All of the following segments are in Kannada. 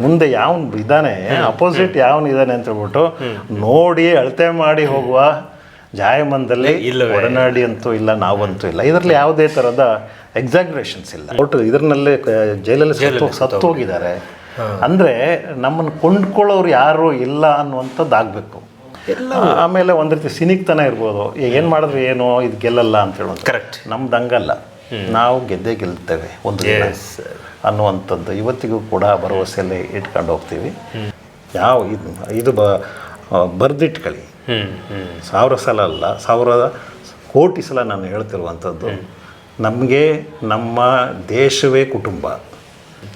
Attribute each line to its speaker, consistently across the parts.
Speaker 1: ಮುಂದೆ ಯಾವನ್ ಇದ್ದಾನೆ? ಅಪೋಸಿಟ್ ಯಾವನ್ ಇದ್ದಾನೆ ಅಂತ ಹೇಳ್ಬಿಟ್ಟು ನೋಡಿ ಅಳತೆ ಮಾಡಿ ಹೋಗುವ ಜಾಯಮಂದಲ್ಲಿ
Speaker 2: ಇಲ್ಲ
Speaker 1: ಒಡನಾಡಿ ಅಂತೂ ಇಲ್ಲ ನಾವಂತೂ ಇಲ್ಲ. ಇದರಲ್ಲಿ ಯಾವುದೇ ತರಹದ ಎಕ್ಸಾಗ್ರೇಷನ್ಸ್ ಇಲ್ಲ. ಒಟ್ಟು ಇದ್ರಲ್ಲಿ ಜೈಲಲ್ಲಿ ಸತ್ತು ಸತ್ತು ಹೋಗಿದ್ದಾರೆ. ಅಂದ್ರೆ ನಮ್ಮನ್ನು ಕೊಂಡ್ಕೊಳ್ಳೋರು ಯಾರು ಇಲ್ಲ ಅನ್ನುವಂಥದ್ದು ಆಗಬೇಕು ಆಮೇಲೆ ಒಂದು ರೀತಿ ಸಿನಿಕ್ತನ ಇರ್ಬೋದು. ಏನು ಮಾಡಿದ್ರೆ ಏನು ಇದು ಗೆಲ್ಲಲ್ಲ ಅಂತ ಹೇಳೋದು.
Speaker 2: ಕರೆಕ್ಟ್
Speaker 1: ನಮ್ದು ಹಂಗಲ್ಲ. ನಾವು ಗೆದ್ದೇ ಗೆಲ್ತೇವೆ. ಒಂದು ಅನ್ನುವಂಥದ್ದು. ಇವತ್ತಿಗೂ ಕೂಡ ಭರವಸೆಯಲ್ಲಿ ಇಟ್ಕೊಂಡು ಹೋಗ್ತೀವಿ. ಯಾವ ಇದು ಇದು ಬ ಬರೆದಿಟ್ಕೊಳ್ಳಿ ಸಾವಿರ ಸಲ ಅಲ್ಲ ಸಾವಿರ ಕೋಟಿ ಸಲ ನಾನು ಹೇಳ್ತಿರುವಂಥದ್ದು. ನಮಗೆ ನಮ್ಮ ದೇಶವೇ ಕುಟುಂಬ.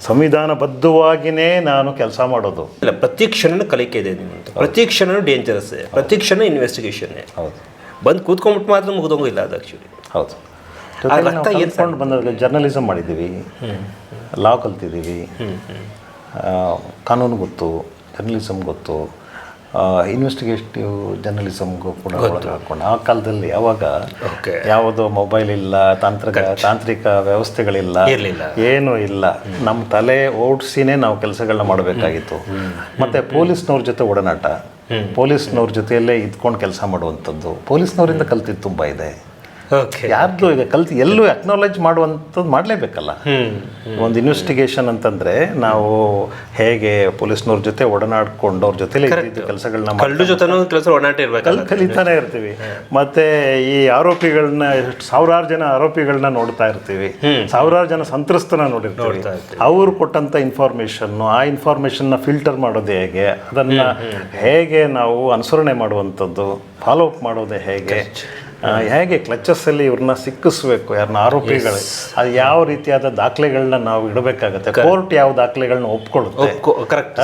Speaker 1: ಸಂವಿಧಾನಬದ್ಧವಾಗಿಯೇ ನಾನು ಕೆಲಸ ಮಾಡೋದು.
Speaker 2: ಇಲ್ಲ ಪ್ರತಿ ಕ್ಷಣನೂ ಕಲಿಕೆ ಇದೆ ನಿಮ್ಮಂತ ಪ್ರತಿ ಕ್ಷಣನೂ ಡೇಂಜರಸ್ ಪ್ರತಿ ಕ್ಷಣ ಇನ್ವೆಸ್ಟಿಗೇಷನ್
Speaker 1: ಹೌದು.
Speaker 2: ಬಂದು ಕೂತ್ಕೊಂಡ್ಬಿಟ್ಟು ಮಾತ್ರ ಮುಗಿದೋಗಿಲ್ಲ ಅದು ಆ್ಯಕ್ಚುಲಿ
Speaker 1: ಹೌದು.
Speaker 2: ರಕ್ತ
Speaker 1: ಎತ್ಕೊಂಡು ಬಂದಾಗ ಜರ್ನಲಿಸಮ್ ಮಾಡಿದ್ದೀವಿ. ಲಾ ಕಲ್ತಿದ್ದೀವಿ. ಆ, ಕಾನೂನು ಗೊತ್ತು ಜರ್ನಲಿಸಮ್ ಗೊತ್ತು ಇನ್ವೆಸ್ಟಿಗೇಟಿವ್ ಜರ್ನಲಿಸಮ್ಗೂ ಕೂಡ ಹಾಕೊಂಡು ಆ ಕಾಲದಲ್ಲಿ ಯಾವಾಗ
Speaker 2: ಓಕೆ.
Speaker 1: ಯಾವುದೋ ಮೊಬೈಲ್ ಇಲ್ಲ ತಾಂತ್ರಿಕ ತಾಂತ್ರಿಕ ವ್ಯವಸ್ಥೆಗಳಿಲ್ಲ. ಏನೂ ಇಲ್ಲ. ನಮ್ಮ ತಲೆ ಓಡಿಸಿನೇ ನಾವು ಕೆಲಸಗಳನ್ನ ಮಾಡಬೇಕಾಗಿತ್ತು. ಮತ್ತೆ ಪೊಲೀಸ್ನವ್ರ ಜೊತೆ ಒಡನಾಟ. ಪೊಲೀಸ್ನವ್ರ ಜೊತೆಯಲ್ಲೇ ಇದ್ಕೊಂಡು ಕೆಲಸ ಮಾಡುವಂಥದ್ದು. ಪೊಲೀಸ್ನವರಿಂದ ಕಲ್ತಿದ್ದು ತುಂಬ ಇದೆ. ಯಾರ್ದು ಈಗ ಕಲ್ತು ಎಲ್ಲೂ ಅಕ್ನಾಲೆಜ್ ಮಾಡುವಂಥದ್ದು ಮಾಡಲೇಬೇಕಲ್ಲ? ಒಂದು ಇನ್ವೆಸ್ಟಿಗೇಷನ್ ಅಂತಂದರೆ ನಾವು ಹೇಗೆ ಪೊಲೀಸ್ನವ್ರ ಜೊತೆ ಒಡನಾಡ್ಕೊಂಡು ಅವ್ರ ಜೊತೆ ಕೆಲಸಗಳನ್ನ
Speaker 2: ಕೆಲಸ ಒಡನಾಟ ಇರಬೇಕು
Speaker 1: ಕಲ್ ಕಲಿತಾನೆ ಇರ್ತೀವಿ. ಮತ್ತೆ ಈ ಆರೋಪಿಗಳನ್ನ ಸಾವಿರಾರು ಜನ ಆರೋಪಿಗಳನ್ನ ನೋಡ್ತಾ ಇರ್ತೀವಿ. ಸಾವಿರಾರು ಜನ ಸಂತ್ರಸ್ತನ ನೋಡಿರ್ತೀವಿ. ಅವ್ರು ಕೊಟ್ಟಂತ ಇನ್ಫಾರ್ಮೇಷನ್ನು ಆ ಇನ್ಫಾರ್ಮೇಷನ್ನ ಫಿಲ್ಟರ್ ಮಾಡೋದು ಹೇಗೆ? ಅದನ್ನ ಹೇಗೆ ನಾವು ಅನುಸರಣೆ ಮಾಡುವಂಥದ್ದು ಫಾಲೋ ಅಪ್ ಮಾಡೋದು ಹೇಗೆ? ಹೇಗೆ ಕ್ಲಚಸ್ ಅಲ್ಲಿ ಇವ್ರನ್ನ ಸಿಕ್ಕಿಸ್ಬೇಕು ಯಾರನ್ನ ಆರೋಪಿಗಳು ಅದು ಯಾವ ರೀತಿಯಾದ ದಾಖಲೆಗಳನ್ನ ನಾವು ಇಡಬೇಕಾಗತ್ತೆ? ಕೋರ್ಟ್ ಯಾವ ದಾಖಲೆಗಳನ್ನ ಒಪ್ಕೊಳ್ಳುತ್ತೆ?
Speaker 2: ಕರೆಕ್ಟ್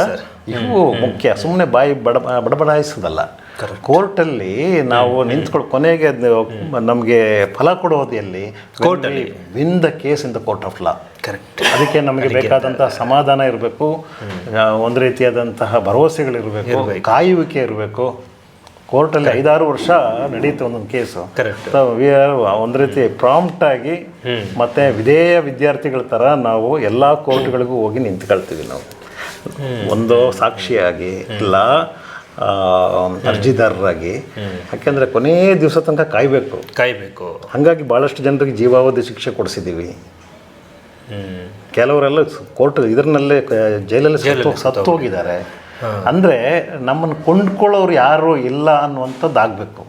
Speaker 1: ಇವು ಮುಖ್ಯ. ಸುಮ್ಮನೆ ಬಾಯಿ ಬಡ ಬಡಬಡಾಯಿಸೋದಲ್ಲ. ಕೋರ್ಟಲ್ಲಿ ನಾವು ನಿಂತ್ಕೊಂಡು ಕೊನೆಗೆ ನಮಗೆ ಫಲ ಕೊಡೋದು ಎಲ್ಲಿ ಕೋರ್ಟಲ್ಲಿ win the case in the court of law
Speaker 2: correct
Speaker 1: ಅದಕ್ಕೆ ನಮಗೆ ಬೇಕಾದಂತಹ ಸಮಾಧಾನ ಇರಬೇಕು ಒಂದು ರೀತಿಯಾದಂತಹ ಭರವಸೆಗಳಿರಬೇಕು ಕಾಯುವಿಕೆ ಇರಬೇಕು. ಕೋರ್ಟಲ್ಲಿ ಐದಾರು ವರ್ಷ ನಡೆಯುತ್ತೆ ಒಂದೊಂದು ಕೇಸು. ವಿ ಆರ್ ಒಂದು ರೀತಿ ಪ್ರಾಂಪ್ಟ್ ಆಗಿ ಮತ್ತೆ ವಿಧೇಯ ವಿದ್ಯಾರ್ಥಿಗಳ ಥರ ನಾವು ಎಲ್ಲ ಕೋರ್ಟ್ಗಳಿಗೂ ಹೋಗಿ ನಿಂತ್ಕೊಳ್ತೀವಿ ನಾವು. ಒಂದು ಸಾಕ್ಷಿಯಾಗಿ ಇಲ್ಲ ಅರ್ಜಿದಾರರಾಗಿ. ಯಾಕೆಂದರೆ ಕೊನೆಯ ದಿವಸ ತನಕ ಕಾಯಬೇಕು.
Speaker 2: ಕಾಯ್ಬೇಕು.
Speaker 1: ಹಾಗಾಗಿ ಭಾಳಷ್ಟು ಜನರಿಗೆ ಜೀವಾವಧಿ ಶಿಕ್ಷೆ ಕೊಡಿಸಿದ್ದೀವಿ. ಕೆಲವರೆಲ್ಲ ಕೋರ್ಟ್ ಇದರಲ್ಲೇ ಜೈಲಲ್ಲಿ ಸತ್ತು ಹೋಗಿದ್ದಾರೆ ಅಂದರೆ ನಮ್ಮನ್ನು ಕೊಂಡ್ಕೊಳ್ಳೋರು ಯಾರು ಇಲ್ಲ ಅನ್ನುವಂಥದ್ದು ಆಗಬೇಕು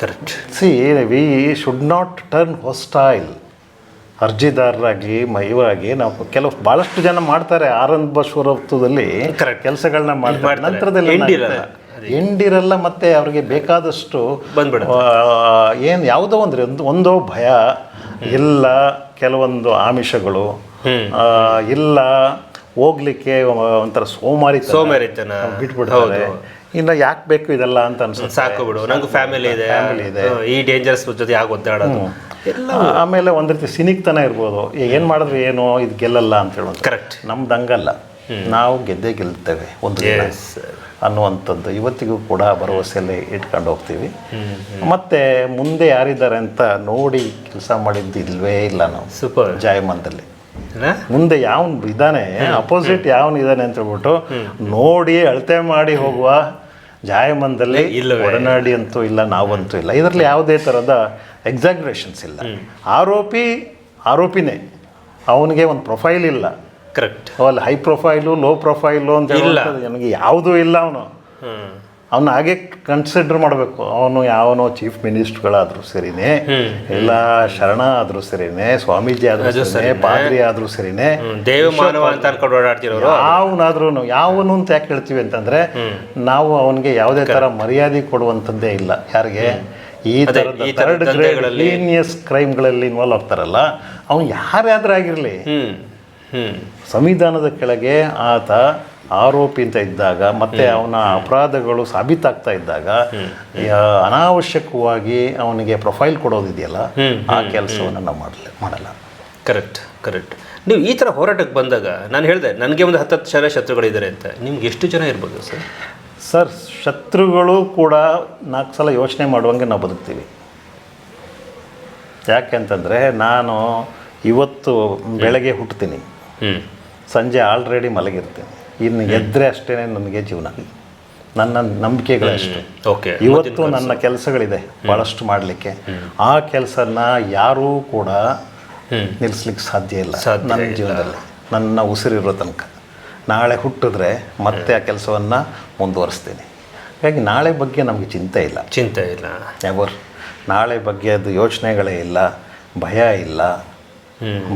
Speaker 2: correct
Speaker 1: see we should not turn hostile ಅರ್ಜಿದಾರರಾಗಿ ಮೈವಾಗಿ ನಾವು ಕೆಲವು ಭಾಳಷ್ಟು ಜನ ಮಾಡ್ತಾರೆ ಆರಂಭಶ್ವರತ್ವದಲ್ಲಿ
Speaker 2: ಕರೆಕ್ಟ್
Speaker 1: ಕೆಲಸಗಳನ್ನ ಮಾಡ್ತಾರೆ.
Speaker 2: ಮಾಡ್ತಾರೆ.
Speaker 1: ನಂತರದಲ್ಲಿ ಎಂಡಿರಲ್ಲ. ಮತ್ತೆ ಅವ್ರಿಗೆ ಬೇಕಾದಷ್ಟು
Speaker 2: ಬಂದ್ಬಿಡ
Speaker 1: ಏನು ಯಾವುದೋ ಒಂದು ಒಂದು ಒಂದೋ ಭಯ ಇಲ್ಲ ಕೆಲವೊಂದು ಆಮಿಷಗಳು ಇಲ್ಲ ಹೋಗ್ಲಿಕ್ಕೆ ಒಂಥರ ಸೋಮಾರಿ
Speaker 2: ಸೋಮಾರಿತನ.
Speaker 1: ಬಿಟ್ಬಿಡ್ತಾರೆ ಇನ್ನು ಯಾಕೆ ಬೇಕು ಇದೆಲ್ಲ ಅಂತ ಅನ್ಸುತ್ತೆ.
Speaker 2: ಸಾಕು ಬಿಡು. ನಂಗೆ ಫ್ಯಾಮಿಲಿ ಇದೆ.
Speaker 1: ಫ್ಯಾಮಿಲಿ ಇದೆ.
Speaker 2: ಈ ಡೇಂಜರ್ಸ್ ಜೊತೆ ಯಾಕೆ ಒದ್ದಾಡೋದು?
Speaker 1: ಆಮೇಲೆ ಒಂದು ರೀತಿ ಸಿನಿಕ್ತನ ಇರ್ಬೋದು. ಏನು ಮಾಡಿದ್ರೆ ಏನು ಇದು ಗೆಲ್ಲಲ್ಲ ಅಂತ ಹೇಳೋದು
Speaker 2: ಕರೆಕ್ಟ್
Speaker 1: ನಮ್ದು ಹಂಗಲ್ಲ. ನಾವು ಗೆದ್ದೇ ಗೆಲ್ತೇವೆ ಒಂದು ಅನ್ನುವಂಥದ್ದು. ಇವತ್ತಿಗೂ ಕೂಡ ಭರವಸೆಯಲ್ಲಿ ಇಟ್ಕೊಂಡು ಹೋಗ್ತೀವಿ. ಮತ್ತೆ ಮುಂದೆ ಯಾರಿದ್ದಾರೆ ಅಂತ ನೋಡಿ ಕೆಲಸ ಮಾಡಿದ್ದು ಇಲ್ವೇ ಇಲ್ಲ ನಾವು.
Speaker 2: ಸೂಪರ್
Speaker 1: ಜಾಯಮಾನದಲ್ಲಿ ಮುಂದೆ ಯಾವನ್ ಇದ್ದಾನೆ? ಅಪೋಸಿಟ್ ಯಾವನ್ ಇದ್ದಾನೆ ಅಂತ ಹೇಳ್ಬಿಟ್ಟು ನೋಡಿ ಅಳತೆ ಮಾಡಿ ಹೋಗುವ ಜಾಯಮಂದಲ್ಲಿ
Speaker 2: ಇಲ್ಲ
Speaker 1: ಒಡನಾಡಿ ಅಂತೂ ಇಲ್ಲ ನಾವಂತೂ ಇಲ್ಲ. ಇದರಲ್ಲಿ ಯಾವುದೇ ಥರದ ಎಕ್ಸಾಗ್ರೇಷನ್ಸ್ ಇಲ್ಲ. ಆರೋಪಿ ಆರೋಪಿನೇ. ಅವನಿಗೆ ಒಂದು ಪ್ರೊಫೈಲ್ ಇಲ್ಲ.
Speaker 2: ಕರೆಕ್ಟ್
Speaker 1: ಅವಲ್ಲಿ ಹೈ ಪ್ರೊಫೈಲು ಲೋ ಪ್ರೊಫೈಲು ಅಂತ ನನಗೆ ಯಾವುದೂ ಇಲ್ಲ ಅವನು. ಅವನ್ನ ಹಾಗೆ ಕನ್ಸಿಡರ್ ಮಾಡಬೇಕು. ಅವನು ಯಾವನೋ ಚೀಫ್ ಮಿನಿಸ್ಟರ್ಗಳಾದ್ರೂ ಸರಿನೇ ಇಲ್ಲ ಶರಣ ಆದ್ರೂ ಸರಿನೇ ಸ್ವಾಮೀಜಿ ಆದ್ರೂ ಸರಿನೇ ಪಾದ್ರಿ ಆದ್ರೂ ಸರಿನೇ. ಯಾವನಾದ್ರೂ ಯಾವನು ಅಂತ ಯಾಕೆ ಹೇಳ್ತೀವಿ ಅಂತಂದ್ರೆ ನಾವು ಅವನಿಗೆ ಯಾವುದೇ ತರ ಮರ್ಯಾದೆ ಕೊಡುವಂತದ್ದೇ ಇಲ್ಲ. ಯಾರಿಗೆ? ಈ ಥರದ ಥರ್ಡ್ ಗ್ರೇಡ್ ಲೀನಿಯಸ್ ಕ್ರೈಮ್ಗಳಲ್ಲಿ ಇನ್ವಾಲ್ವ್ ಆಗ್ತಾರಲ್ಲ ಅವನು ಯಾರ್ಯಾದ್ರೂ ಆಗಿರಲಿ. ಸಂವಿಧಾನದ ಕೆಳಗೆ ಆತ ಆರೋಪಿ ಅಂತ ಇದ್ದಾಗ ಮತ್ತೆ ಅವನ ಅಪರಾಧಗಳು ಸಾಬೀತಾಗ್ತಾ ಇದ್ದಾಗ ಅನಾವಶ್ಯಕವಾಗಿ ಅವನಿಗೆ ಪ್ರೊಫೈಲ್ ಕೊಡೋದಿದೆಯಲ್ಲ ಆ ಕೆಲಸವನ್ನು ನಾವು ಮಾಡಲ್ಲ ಮಾಡಲ್ಲ.
Speaker 2: Correct correct. ನೀವು ಈ ಥರ ಹೋರಾಟಕ್ಕೆ ಬಂದಾಗ ನಾನು ಹೇಳಿದೆ ನನಗೆ ಒಂದು ಹತ್ತತ್ತು ಜನ ಶತ್ರುಗಳಿದ್ದಾರೆ ಅಂತ ನಿಮ್ಗೆ ಎಷ್ಟು ಜನ ಇರ್ಬೋದು ಸರ್?
Speaker 1: ಸರ್ ಶತ್ರುಗಳು ಕೂಡ ನಾಲ್ಕು ಸಲ ಯೋಚನೆ ಮಾಡುವಂಗೆ ನಾವು ಬದುಕ್ತೀವಿ. ಯಾಕೆ ಅಂತಂದರೆ ನಾನು ಇವತ್ತು ಬೆಳಗ್ಗೆ ಹುಟ್ತೀನಿ. ಸಂಜೆ ಆಲ್ರೆಡಿ ಮಲಗಿರ್ತೀನಿ. ಇನ್ನು ಎದ್ರೆ ಅಷ್ಟೇ ನನಗೆ ಜೀವನ. ನನ್ನ ನಂಬಿಕೆಗಳಷ್ಟು
Speaker 2: ಓಕೆ
Speaker 1: ಇವತ್ತು ನನ್ನ ಕೆಲಸಗಳಿದೆ ಭಾಳಷ್ಟು ಮಾಡಲಿಕ್ಕೆ. ಆ ಕೆಲಸನ ಯಾರೂ ಕೂಡ ನಿಲ್ಲಿಸ್ಲಿಕ್ಕೆ ಸಾಧ್ಯ ಇಲ್ಲ ನನ್ನ ಜೀವನದಲ್ಲಿ. ನನ್ನ ಉಸಿರಿರೋ ತನಕ. ನಾಳೆ ಹುಟ್ಟಿದ್ರೆ ಮತ್ತೆ ಆ ಕೆಲಸವನ್ನು ಮುಂದುವರಿಸ್ತೀನಿ. ಹಾಗಾಗಿ ನಾಳೆ ಬಗ್ಗೆ ನಮಗೆ ಚಿಂತೆ ಇಲ್ಲ.
Speaker 2: ಚಿಂತೆ ಇಲ್ಲ.
Speaker 1: ಎವರ್ ನಾಳೆ ಬಗ್ಗೆ ಅದು ಯೋಚನೆಗಳೇ ಇಲ್ಲ. ಭಯ ಇಲ್ಲ.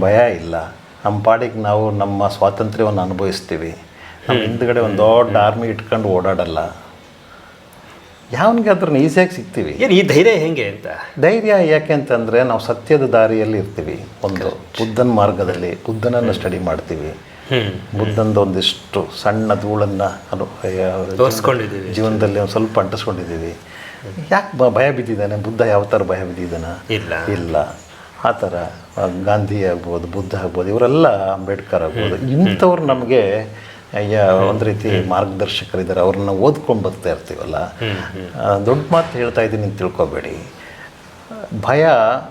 Speaker 1: ಭಯ ಇಲ್ಲ. ನಮ್ಮ ಪಾಡಿಗೆ ನಾವು ನಮ್ಮ ಸ್ವಾತಂತ್ರ್ಯವನ್ನು ಅನುಭವಿಸ್ತೀವಿ. ನಮ್ಮ ಹಿಂದ್ಗಡೆ ಒಂದು ದೊಡ್ಡ ಆರ್ಮಿ ಇಟ್ಕೊಂಡು ಓಡಾಡಲ್ಲ. ಯಾವನಿಗೆ ಅದ್ರನ್ನ ಈಸಿಯಾಗಿ ಸಿಗ್ತೀವಿ.
Speaker 2: ಏನು ಈ ಧೈರ್ಯ ಹೆಂಗೆ ಅಂತ?
Speaker 1: ಧೈರ್ಯ ಯಾಕೆ ಅಂತಂದರೆ ನಾವು ಸತ್ಯದ ದಾರಿಯಲ್ಲಿ ಇರ್ತೀವಿ. ಒಂದು ಬುದ್ಧನ ಮಾರ್ಗದಲ್ಲಿ ಬುದ್ಧನನ್ನು ಸ್ಟಡಿ ಮಾಡ್ತೀವಿ. ಬುದ್ಧಂದು ಒಂದಿಷ್ಟು ಸಣ್ಣ ಧೂಳನ್ನು ಅನು ಜೀವನದಲ್ಲಿ ಒಂದು ಸ್ವಲ್ಪ ಅಂಟಿಸ್ಕೊಂಡಿದ್ದೀವಿ. ಯಾಕೆ ಭಯ ಬಿದ್ದಿದ್ದಾನೆ? ಬುದ್ಧ ಯಾವ ಥರ ಭಯ ಬಿದ್ದಿದ್ದಾನ?
Speaker 2: ಇಲ್ಲ.
Speaker 1: ಇಲ್ಲ. ಆ ಥರ ಗಾಂಧಿ ಆಗ್ಬೋದು ಬುದ್ಧ ಆಗ್ಬೋದು ಇವರೆಲ್ಲ ಅಂಬೇಡ್ಕರ್ ಆಗ್ಬೋದು. ಇಂಥವ್ರು ನಮಗೆ ಒಂದು ರೀತಿ ಮಾರ್ಗದರ್ಶಕರಿದ್ದಾರೆ ಅವ್ರನ್ನ ಓದ್ಕೊಂಡು ಬರ್ತಾ ಇರ್ತೀವಲ್ಲ? ದೊಡ್ಡ ಮಾತು ಹೇಳ್ತಾ ಇದ್ದೀನಿ ಅಂತ ತಿಳ್ಕೊಬೇಡಿ. ಭಯ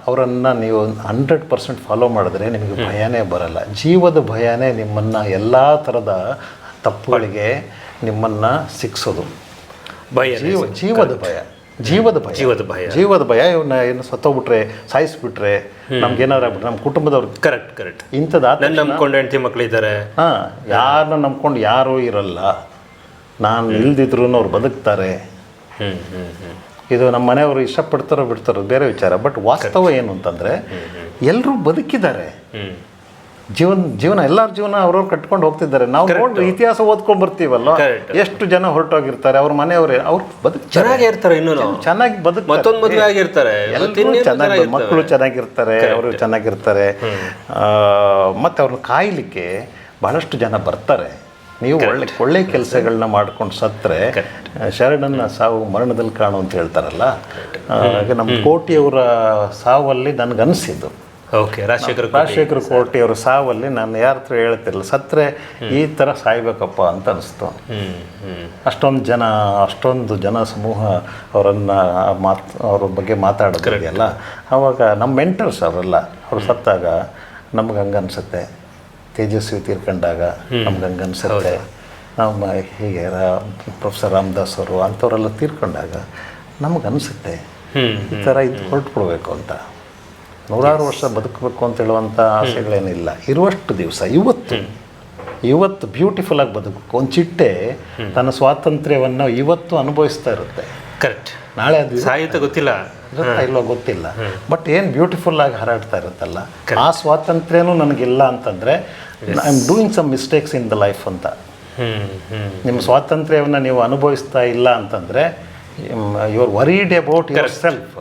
Speaker 1: ಅವರನ್ನು ನೀವು ಹಂಡ್ರೆಡ್ ಪರ್ಸೆಂಟ್ ಫಾಲೋ ಮಾಡಿದ್ರೆ ನಿಮಗೆ ಭಯನೇ ಬರಲ್ಲ. ಜೀವದ ಭಯನೇ ನಿಮ್ಮನ್ನು ಎಲ್ಲ ಥರದ ತಪ್ಪುಗಳಿಗೆ ನಿಮ್ಮನ್ನು ಸಿಕ್ಸೋದು.
Speaker 2: ಭಯ
Speaker 1: ಜೀವ ಜೀವದ ಭಯ. ಜೀವದ ಭಯ.
Speaker 2: ಜೀವದ ಭಯ.
Speaker 1: ಜೀವದ ಭಯ ಇವನ್ನ ಏನು ಸತ್ತೋಗ್ಬಿಟ್ರೆ ಸಾಯಿಸ್ಬಿಟ್ರೆ ನಮ್ಗೆ ಏನಾರು ಆಗ್ಬಿಟ್ರೆ ನಮ್ಮ ಕುಟುಂಬದವ್ರು.
Speaker 2: ಕರೆಕ್ಟ್ ಕರೆಕ್ಟ್
Speaker 1: ಇಂಥದ್ದು
Speaker 2: ನನ್ನ ನಂಬ್ಕೊಂಡು ಹೆಂಡತಿ ಮಕ್ಕಳಿದ್ದಾರೆ
Speaker 1: ಹಾಂ ಯಾರನ್ನ ನಂಬ್ಕೊಂಡು ಯಾರೂ ಇರಲ್ಲ. ನಾನು ಇಲ್ದಿದ್ರು ಅವ್ರು ಬದುಕ್ತಾರೆ. ಇದು ನಮ್ಮ ಮನೆಯವರು ಇಷ್ಟಪಡ್ತಾರೋ ಬಿಡ್ತಾರೋ ಬೇರೆ ವಿಚಾರ. ಬಟ್ ವಾಸ್ತವ ಏನು ಅಂತಂದರೆ ಎಲ್ಲರೂ ಬದುಕಿದ್ದಾರೆ. ಜೀವನ ಜೀವನ ಎಲ್ಲರ ಜೀವನ ಅವ್ರವ್ರು ಕಟ್ಕೊಂಡು ಹೋಗ್ತಿದ್ದಾರೆ. ನಾವು ನೋಡ್ರಿ ಇತಿಹಾಸ ಓದ್ಕೊಂಡ್ ಬರ್ತೀವಲ್ಲ ಎಷ್ಟು ಜನ ಹೊರಟೋಗಿರ್ತಾರೆ ಅವ್ರ ಮನೆಯವ್ರೆ ಅವ್ರು ಬದುಕ್
Speaker 2: ಚೆನ್ನಾಗಿ ಇರ್ತಾರೆ ಇನ್ನೂ
Speaker 1: ಚೆನ್ನಾಗಿ ಬದುಕ್
Speaker 2: ಮತ್ತೊಂದು ಮದುವೆ ಆಗಿರ್ತಾರೆ.
Speaker 1: ಚೆನ್ನಾಗಿ ಮಕ್ಕಳು ಚೆನ್ನಾಗಿರ್ತಾರೆ ಅವರು ಚೆನ್ನಾಗಿರ್ತಾರೆ. ಮತ್ತೆ ಅವ್ರನ್ನ ಕಾಯ್ಲಿಕ್ಕೆ ಬಹಳಷ್ಟು ಜನ ಬರ್ತಾರೆ. ನೀವು ಒಳ್ಳೆ ಒಳ್ಳೆ ಕೆಲಸಗಳನ್ನ ಮಾಡ್ಕೊಂಡು ಸತ್ತರೆ ಶರಣನ್ನ ಸಾವು ಮರಣದಲ್ಲಿ ಕಾಣು ಅಂತ ಹೇಳ್ತಾರಲ್ಲ? ಹಾಗೆ ನಮ್ಮ ಕೋಟಿಯವರ ಸಾವಲ್ಲಿ ನನಗನ್ಸಿದ್ದು.
Speaker 2: ಓಕೆ ರಾಜಶೇಖರ್
Speaker 1: ರಾಜಶೇಖರ ಅವರು ಸಾವಲ್ಲಿ ನಾನು ಯಾರ ಹತ್ರ ಹೇಳ್ತಿರಲಿಲ್ಲ. ಸತ್ತರೆ ಈ ಥರ ಸಾಯ್ಬೇಕಪ್ಪ ಅಂತ ಅನಿಸ್ತು. ಅಷ್ಟೊಂದು ಜನ ಅಷ್ಟೊಂದು ಜನ ಸಮೂಹ ಅವರನ್ನು ಮಾತು ಅವ್ರ ಬಗ್ಗೆ ಮಾತಾಡೋದಿದೆಯಲ್ಲ ಆವಾಗ ನಮ್ಮ ಮೆಂಟರ್ಸ್ ಅವರೆಲ್ಲ ಅವ್ರು ಸತ್ತಾಗ ನಮ್ಗೆ ಹಂಗೆ ಅನಿಸುತ್ತೆ. ತೇಜಸ್ವಿ ತೀರ್ಕೊಂಡಾಗ ನಮ್ಗೆ ಹಂಗೆ ಅನಿಸುತ್ತೆ. ನಮ್ಮ ಹೀಗೆ ರಾ ಪ್ರೊಫೆಸರ್ ರಾಮದಾಸ್ ಅವರು ಅಂಥವರೆಲ್ಲ ತೀರ್ಕೊಂಡಾಗ ನಮಗೆ ಅನಿಸುತ್ತೆ. ಈ ಥರ ಇದು ಕೊಡಬೇಕು ಅಂತ. ನೂರಾರು ವರ್ಷ ಬದುಕಬೇಕು ಅಂತ ಹೇಳುವಂಥ ಆಸೆಗಳೇನಿಲ್ಲ. ಇರುವಷ್ಟು ದಿವಸ ಇವತ್ತು. ಇವತ್ತು ಬ್ಯೂಟಿಫುಲ್ ಆಗಿ ಬದುಕಬೇಕು. ಒಂದು ಚಿಟ್ಟೆ ತನ್ನ ಸ್ವಾತಂತ್ರ್ಯವನ್ನು ಇವತ್ತು ಅನುಭವಿಸ್ತಾ ಇರುತ್ತೆ.
Speaker 2: ಕರೆಕ್ಟ್
Speaker 1: ನಾಳೆ ಅದು
Speaker 2: ಸಾಹಿತ್ಯ ಗೊತ್ತಿಲ್ಲ.
Speaker 1: ಇಲ್ವೋ ಗೊತ್ತಿಲ್ಲ. ಬಟ್ ಏನು ಬ್ಯೂಟಿಫುಲ್ ಆಗಿ ಹಾರಾಡ್ತಾ ಇರುತ್ತಲ್ಲ ಆ ಸ್ವಾತಂತ್ರ್ಯನೂ ನನಗಿಲ್ಲ ಅಂತಂದರೆ I am doing some mistakes in the life ಅಂತ. ನಿಮ್ಮ ಸ್ವಾತಂತ್ರ್ಯವನ್ನು ನೀವು ಅನುಭವಿಸ್ತಾ ಇಲ್ಲ ಅಂತಂದರೆ you're worried about yourself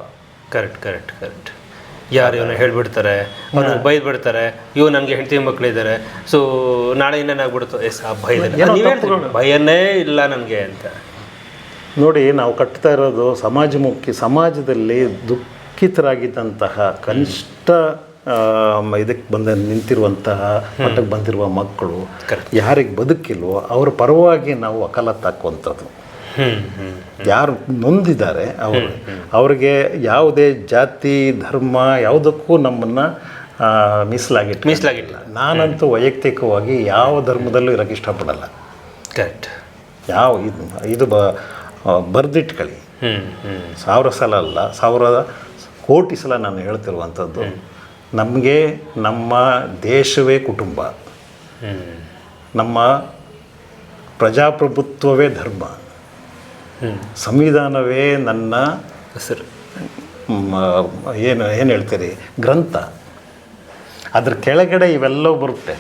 Speaker 2: correct correct correct ಯಾರು ಇವನ್ನ ಹೇಳ್ಬಿಡ್ತಾರೆ? ಅವನು ಬೈದ್ ಬಿಡ್ತಾರೆ ಇವ್ ನನಗೆ ಹೆಂಡತಿ ಮಕ್ಕಳಿದ್ದಾರೆ ಸೊ ನಾಳೆ ಇನ್ನೇನಾಗ್ಬಿಡ್ತು ಎಸ್ ಆ ಭಯ ಭಯನೇ ಇಲ್ಲ ನನಗೆ ಅಂತ.
Speaker 1: ನೋಡಿ ನಾವು ಕಟ್ತಾ ಇರೋದು ಸಮಾಜಮುಖಿ ಸಮಾಜದಲ್ಲಿ ದುಃಖಿತರಾಗಿದ್ದಂತಹ ಕನಿಷ್ಠ ಇದಕ್ಕೆ ಬಂದ ನಿಂತಿರುವಂತಹ ಮಟ್ಟಕ್ಕೆ ಬಂದಿರುವ ಮಕ್ಕಳು ಯಾರಿಗೆ ಬದುಕಿಲ್ವೋ ಅವ್ರ ಪರವಾಗಿ ನಾವು ವಕಾಲತ್ತು ಹಾಕುವಂಥದ್ದು.
Speaker 2: ಹ್ಮ್ ಹ್ಮ್
Speaker 1: ಯಾರು ನೊಂದಿದ್ದಾರೆ ಅವರು. ಅವರಿಗೆ ಯಾವುದೇ ಜಾತಿ ಧರ್ಮ ಯಾವುದಕ್ಕೂ ನಮ್ಮನ್ನು ಮೀಸಲಾಗಿಟ್ಟು
Speaker 2: ಮೀಸಲಾಗಿಲ್ಲ
Speaker 1: ನಾನಂತೂ ವೈಯಕ್ತಿಕವಾಗಿ ಯಾವ ಧರ್ಮದಲ್ಲೂ ಇರೋಕ್ಕೆ ಇಷ್ಟಪಡಲ್ಲ.
Speaker 2: ಕರೆಕ್ಟ್.
Speaker 1: ಯಾವ ಇದು ಇದು ಬ ಬರೆದಿಟ್ಕೊಳ್ಳಿ. ಸಾವಿರ ಸಲ ಅಲ್ಲ ಸಾವಿರ ಕೋಟಿ ಸಲ ನಾನು ಹೇಳ್ತಿರುವಂಥದ್ದು ನಮಗೆ ನಮ್ಮ ದೇಶವೇ ಕುಟುಂಬ. ನಮ್ಮ ಪ್ರಜಾಪ್ರಭುತ್ವವೇ ಧರ್ಮ. ಸಂವಿಧಾನವೇ ನನ್ನ
Speaker 2: ಹೆಸರು.
Speaker 1: ಏನು ಏನು ಹೇಳ್ತೀರಿ? ಗ್ರಂಥ. ಅದ್ರ ಕೆಳಗಡೆ ಇವೆಲ್ಲವೂ ಬರುತ್ತೆ.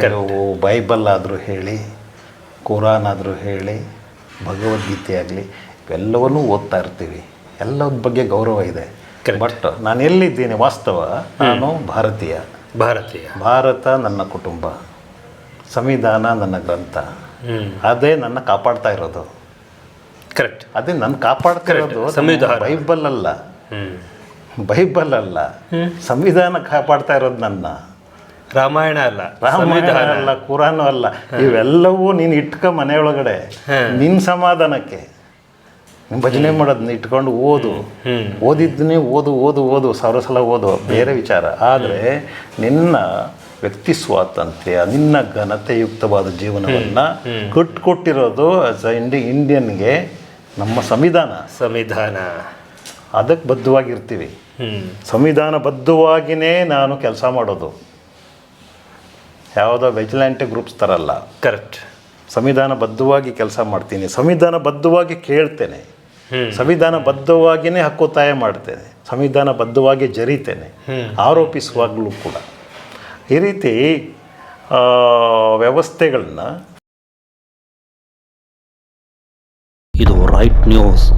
Speaker 1: ಕೆಲವು ಬೈಬಲ್ ಆದರೂ ಹೇಳಿ ಕುರಾನ್ ಆದರೂ ಹೇಳಿ ಭಗವದ್ಗೀತೆ ಆಗಲಿ ಇವೆಲ್ಲವನ್ನೂ ಓದ್ತಾ ಇರ್ತೀವಿ. ಎಲ್ಲದ ಬಗ್ಗೆ ಗೌರವ ಇದೆ. ಬಟ್ ನಾನು ಎಲ್ಲಿದ್ದೀನಿ? ವಾಸ್ತವ? ನಾನು ಭಾರತೀಯ.
Speaker 2: ಭಾರತೀಯ.
Speaker 1: ಭಾರತ ನನ್ನ ಕುಟುಂಬ. ಸಂವಿಧಾನ ನನ್ನ ಗ್ರಂಥ. ಅದೇ ನನ್ನ ಕಾಪಾಡ್ತಾ ಇರೋದು.
Speaker 2: ಕರೆಕ್ಟ್
Speaker 1: ಅದೇ ನಾನು ಕಾಪಾಡ್ತಿರೋದು
Speaker 2: ಸಂವಿಧಾನ.
Speaker 1: ಬೈಬಲ್ ಅಲ್ಲ. ಬೈಬಲ್ ಅಲ್ಲ. ಸಂವಿಧಾನ ಕಾಪಾಡ್ತಾ ಇರೋದು ನನ್ನ.
Speaker 2: ರಾಮಾಯಣ ಅಲ್ಲ.
Speaker 1: ರಾಮಾಯಣ ಅಲ್ಲ ಕುರಾನು ಅಲ್ಲ. ಇವೆಲ್ಲವೂ ನೀನು ಇಟ್ಕೊ ಮನೆಯೊಳಗಡೆ. ನಿನ್ನ ಸಮಾಧಾನಕ್ಕೆ. ಭಜನೆ ಮಾಡೋದನ್ನ ಇಟ್ಕೊಂಡು ಓದು. ಓದಿದ್ದನ್ನೇ ಓದು ಓದು ಓದು ಸಾವಿರ ಸಲ ಓದು. ಬೇರೆ ವಿಚಾರ. ಆದರೆ ನಿನ್ನ ವ್ಯಕ್ತಿ ಸ್ವಾತಂತ್ರ್ಯ ನಿನ್ನ ಘನತೆಯುಕ್ತವಾದ ಜೀವನವನ್ನು ಕಟ್ಕೊಟ್ಟಿರೋದು ಆಸ್ ಅ ಇಂಡಿ ಇಂಡಿಯನ್ಗೆ ನಮ್ಮ ಸಂವಿಧಾನ.
Speaker 2: ಸಂವಿಧಾನ.
Speaker 1: ಅದಕ್ಕೆ ಬದ್ಧವಾಗಿರ್ತೀವಿ.
Speaker 2: ಸಂವಿಧಾನ
Speaker 1: ಬದ್ಧವಾಗಿನೇ ನಾನು ಕೆಲಸ ಮಾಡೋದು. ಯಾವುದೋ ವೆಜಿಲ್ಯಾಂಟಿ ಗ್ರೂಪ್ಸ್ ಥರಲ್ಲ
Speaker 2: ಕರೆಕ್ಟ್.
Speaker 1: ಸಂವಿಧಾನ ಬದ್ಧವಾಗಿ ಕೆಲಸ ಮಾಡ್ತೀನಿ. ಸಂವಿಧಾನ ಬದ್ಧವಾಗಿ ಕೇಳ್ತೇನೆ.
Speaker 2: ಸಂವಿಧಾನ
Speaker 1: ಬದ್ಧವಾಗಿಯೇ ಹಕ್ಕೊತ್ತಾಯ ಮಾಡ್ತೇನೆ. ಸಂವಿಧಾನ ಬದ್ಧವಾಗಿ ಜರಿತೇನೆ. ಆರೋಪಿಸುವಾಗಲೂ ಕೂಡ. ಈ ರೀತಿ ವ್ಯವಸ್ಥೆಗಳನ್ನ
Speaker 3: right news.